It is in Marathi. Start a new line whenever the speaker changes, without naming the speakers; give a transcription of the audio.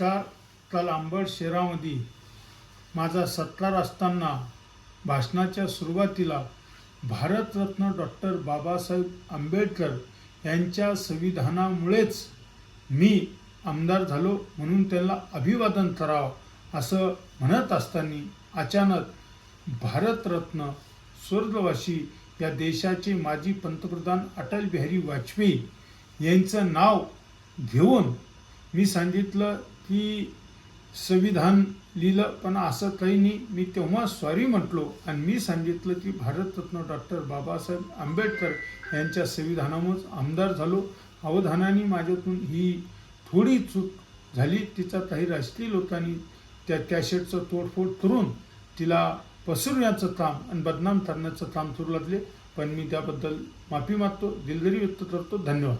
अंबड शहरामध्ये माझा सत्कार असताना भाषणाच्या सुरुवातीला भारतरत्न डॉक्टर बाबासाहेब आंबेडकर यांच्या संविधानामुळेच मी आमदार झालो म्हणून त्यांना अभिवादन करावं असं म्हणत असताना अचानक भारतरत्न स्वर्गवासी या देशाचे माजी पंतप्रधान अटल बिहारी वाजपेयी यांचं नाव घेऊन मी सांगितलं की संविधान लिहिलं पण असं काही नाही. मी तेव्हा सॉरी म्हटलो आणि मी सांगितलं की भारतरत्न डॉक्टर बाबासाहेब आंबेडकर यांच्या संविधानामुळेच आमदार झालो. अवधानाने माझ्यातून ही थोडी चूक झाली. तिचा काही राजकीय लोकांनी त्या कॅशेटचं तोडफोड करून तिला पसरण्याचं काम आणि बदनाम करण्याचं काम करू लागले. पण मी त्याबद्दल माफी मागतो. दिलगिरी व्यक्त करतो. धन्यवाद.